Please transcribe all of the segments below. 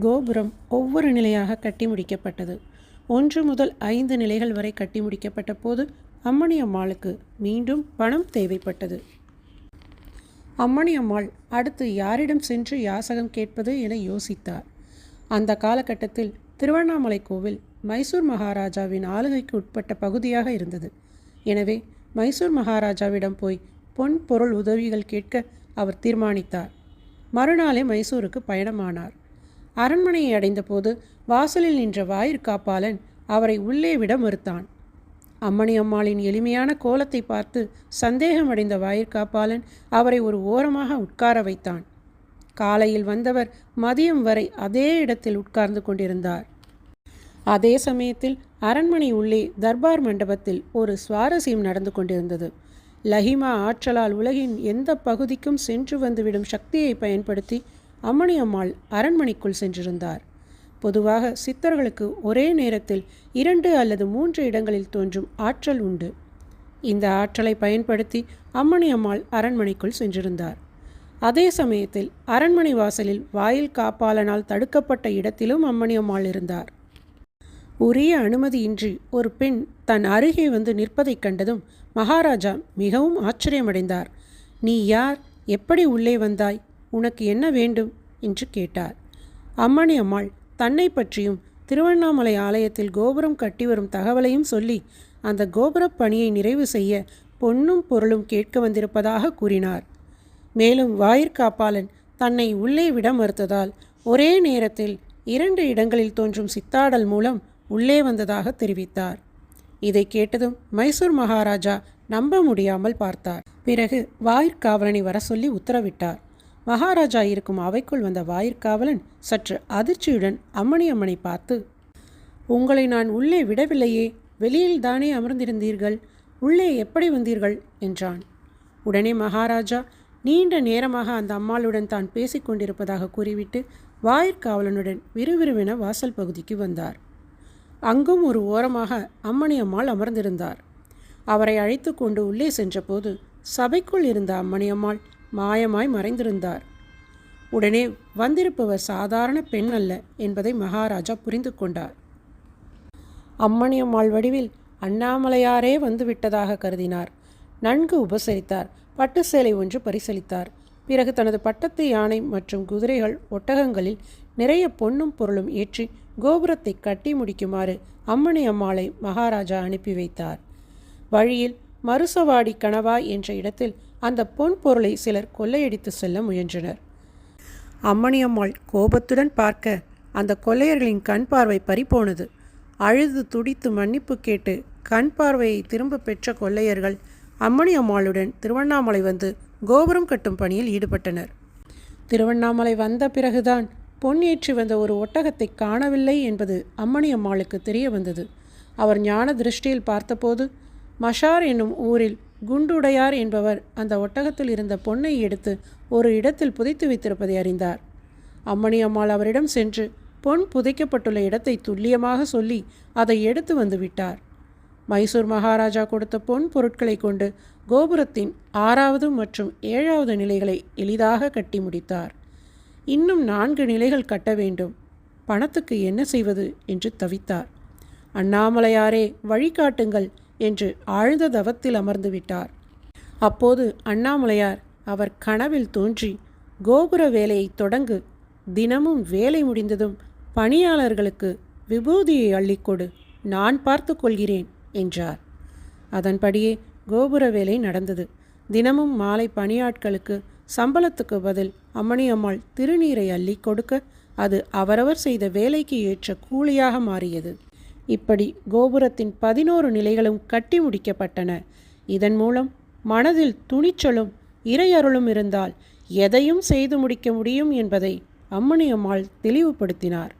கோபுரம் ஒவ்வொரு நிலையாக கட்டி முடிக்கப்பட்டது. ஒன்று முதல் ஐந்து நிலைகள் வரை கட்டி முடிக்கப்பட்ட போது அம்மணி அம்மாளுக்கு மீண்டும் பணம் தேவைப்பட்டது. அம்மணி அம்மாள் அடுத்து யாரிடம் சென்று யாசகம் கேட்பது என யோசித்தார். அந்த காலகட்டத்தில் திருவண்ணாமலை கோவில் மைசூர் மகாராஜாவின் ஆளுகைக்கு உட்பட்ட பகுதியாக இருந்தது. எனவே மைசூர் மகாராஜாவிடம் போய் பொன் பொருள் உதவிகள் கேட்க அவர் தீர்மானித்தார். மறுநாளே மைசூருக்கு பயணமானார். அரண்மனையை அடைந்தபோது வாசலில் நின்ற வாயிற்காப்பாளன் அவரை உள்ளே விட மறுத்தான். அம்மணி அம்மாளின் எளிமையான கோலத்தை பார்த்து சந்தேகமடைந்த வாயிற்காப்பாளன் அவரை ஒரு ஓரமாக உட்கார வைத்தான். காலையில் வந்தவர் மதியம் வரை அதே இடத்தில் உட்கார்ந்து கொண்டிருந்தார். அதே சமயத்தில் அரண்மனை உள்ளே தர்பார் மண்டபத்தில் ஒரு சுவாரஸ்யம் நடந்து கொண்டிருந்தது. லஹிமா ஆற்றலால் உலகின் எந்த பகுதிக்கும் சென்று வந்துவிடும் சக்தியை பயன்படுத்தி அம்மணி அம்மாள் அரண்மனைக்குள் சென்றிருந்தார். பொதுவாக சித்தர்களுக்கு ஒரே நேரத்தில் இரண்டு அல்லது மூன்று இடங்களில் தோன்றும் ஆற்றல் உண்டு. இந்த ஆற்றலை பயன்படுத்தி அம்மணி அம்மாள் அரண்மனைக்குள் சென்றிருந்தார். அதே சமயத்தில் அரண்மனை வாசலில் வாயில் காப்பாளனால் தடுக்கப்பட்ட இடத்திலும் அம்மணி அம்மாள் இருந்தார். உரிய அனுமதியின்றி ஒரு பெண் தன் அருகே வந்து நிற்பதைக் கண்டதும் மகாராஜா மிகவும் ஆச்சரியமடைந்தார். நீ யார்? எப்படி உள்ளே வந்தாய்? உனக்கு என்ன வேண்டும்? என்று கேட்டார். அம்மணி அம்மாள் தன்னை பற்றியும் திருவண்ணாமலை ஆலயத்தில் கோபுரம் கட்டி வரும் தகவலையும் சொல்லி அந்த கோபுரப் பணியை நிறைவு செய்ய பொன்னும் பொருளும் கேட்க வந்திருப்பதாக கூறினார். மேலும் வாயிற்காப்பாளன் தன்னை உள்ளே விட மறுத்ததால் ஒரே நேரத்தில் இரண்டு இடங்களில் தோன்றும் சித்தாடல் மூலம் உள்ளே வந்ததாக தெரிவித்தார். இதை கேட்டதும் மைசூர் மகாராஜா நம்ப முடியாமல் பார்த்தார். பிறகு வாயிற்காவலனை வர சொல்லி உத்தரவிட்டார். மகாராஜா இருக்கும் அவைக்குள் வந்த வாயிற்காவலன் சற்று அதிர்ச்சியுடன் அம்மணி அம்மனை பார்த்து உங்களை நான் உள்ளே விடவில்லையே வெளியில் தானே அமர்ந்திருந்தீர்கள் உள்ளே எப்படி வந்தீர்கள்? என்றான். உடனே மகாராஜா நீண்ட நேரமாக அந்த அம்மாளுடன் தான் பேசிக்கொண்டிருப்பதாக கூறிவிட்டு வாயிற்காவலனுடன் விறுவிறுவென வாசல் பகுதிக்கு வந்தார். அங்கும் ஒரு ஓரமாக அம்மணி அம்மாள் அமர்ந்திருந்தார். அவரை அழைத்து கொண்டு உள்ளே சென்றபோது சபைக்குள் இருந்த அம்மணி அம்மாள் மாயமாய் மறைந்திருந்தார். உடனே வந்திருப்பவர் சாதாரண பெண் அல்ல என்பதை மகாராஜா புரிந்து கொண்டார். அம்மணியம்மாள் வடிவில் அண்ணாமலையாரே வந்துவிட்டதாக கருதினார். நன்கு உபசரித்தார். பட்டு சேலை ஒன்று பரிசளித்தார். பிறகு தனது பட்டத்து யானை மற்றும் குதிரைகள் ஒட்டகங்களில் நிறைய பொன்னும் பொருளும் ஏற்றி கோபுரத்தை கட்டி முடிக்குமாறு அம்மணி அம்மாளை மகாராஜா அனுப்பி வைத்தார். வழியில் மருசவாடி கணவா என்ற இடத்தில் அந்த பொன் பொருளை சிலர் கொள்ளையடித்து செல்ல முயன்றனர். அம்மணி அம்மாள் கோபத்துடன் பார்க்க அந்த கொள்ளையர்களின் கண் பார்வை பறிபோனது. அழுது துடித்து மன்னிப்பு கேட்டு கண் பார்வையை திரும்ப பெற்ற கொள்ளையர்கள் அம்மணி அம்மாளுடன் திருவண்ணாமலை வந்து கோபுரம் கட்டும் பணியில் ஈடுபட்டனர். திருவண்ணாமலை வந்த பிறகுதான் பொன் ஏற்றி வந்த ஒரு ஒட்டகத்தை காணவில்லை என்பது அம்மணி அம்மாளுக்கு தெரிய வந்தது. அவர் ஞான திருஷ்டியில் பார்த்தபோது மஷார் என்னும் ஊரில் குண்டுடையார் என்பவர் அந்த ஒட்டகத்தில் இருந்த பொன்னை எடுத்து ஒரு இடத்தில் புதைத்து வைத்திருப்பதை அறிந்தார். அம்மணி அம்மாள் அவரிடம் சென்று பொன் புதைக்கப்பட்டுள்ள இடத்தை துல்லியமாக சொல்லி அதை எடுத்து வந்து விட்டார். மைசூர் மகாராஜா கொடுத்த பொன் பொருட்களை கொண்டு கோபுரத்தின் ஆறாவது மற்றும் ஏழாவது நிலைகளை எளிதாக கட்டி முடித்தார். இன்னும் நான்கு நிலைகள் கட்ட வேண்டும். பணத்துக்கு என்ன செய்வது? என்று தவித்தார். அண்ணாமலையாரே வழிகாட்டுங்கள். என்று ஆழ்ந்த தவத்தில் அமர்ந்து விட்டார். அப்போது அண்ணாமலையார் அவர் கனவில் தோன்றி கோபுர வேலையை தொடங்கு தினமும் வேலை முடிந்ததும் பணியாளர்களுக்கு விபூதியை அள்ளிக்கொடு நான் பார்த்து கொள்கிறேன் என்றார். அதன்படியே கோபுர வேலை நடந்தது. தினமும் மாலை பணியாட்களுக்கு சம்பளத்துக்கு பதில் அம்மணி அம்மாள் திருநீரை அள்ளி கொடுக்க அது அவரவர் செய்த வேலைக்கு ஏற்ற கூலியாக மாறியது. இப்படி கோபுரத்தின் பதினோரு நிலைகளும் கட்டி முடிக்கப்பட்டன. இதன் மூலம் மனதில் துணிச்சலும் இறையருளும் இருந்தால் எதையும் செய்து முடிக்க முடியும் என்பதை அம்மணியம்மாள் தெளிவுபடுத்தினார்.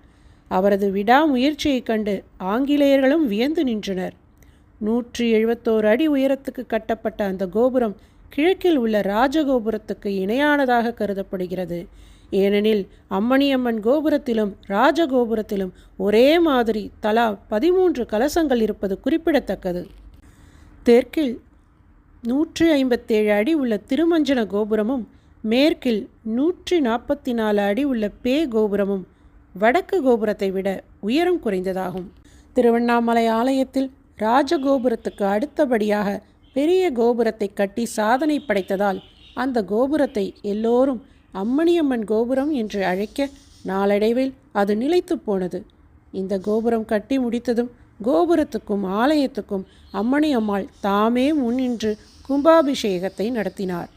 அவரது விடாமுயற்சியைக் கண்டு ஆங்கிலேயர்களும் வியந்து நின்றனர். நூற்றி எழுபத்தோரு அடி உயரத்துக்கு கட்டப்பட்ட அந்த கோபுரம் கிழக்கில் உள்ள ராஜகோபுரத்துக்கு இணையானதாக கருதப்படுகிறது. ஏனெனில் அம்மணியம்மன் கோபுரத்திலும் ராஜகோபுரத்திலும் ஒரே மாதிரி தலா பதிமூன்று கலசங்கள் இருப்பது குறிப்பிடத்தக்கது. தெற்கில் நூற்றி ஐம்பத்தேழு அடி உள்ள திருமஞ்சன கோபுரமும் மேற்கில் நூற்றி நாற்பத்தி நாலு அடி உள்ள பே கோபுரமும் வடக்கு கோபுரத்தை விட உயரம் குறைந்ததாகும். திருவண்ணாமலை ஆலயத்தில் ராஜகோபுரத்துக்கு அடுத்தபடியாக பெரிய கோபுரத்தை கட்டி சாதனை படைத்ததால் அந்த கோபுரத்தை எல்லோரும் அம்மணியம்மன் கோபுரம் என்று அழைக்க நாளடைவில் அது நிலைத்து போனது. இந்த கோபுரம் கட்டி முடித்ததும் கோபுரத்துக்கும் ஆலயத்துக்கும் அம்மணி அம்மாள் தாமே முன்னின்று கும்பாபிஷேகத்தை நடத்தினார்.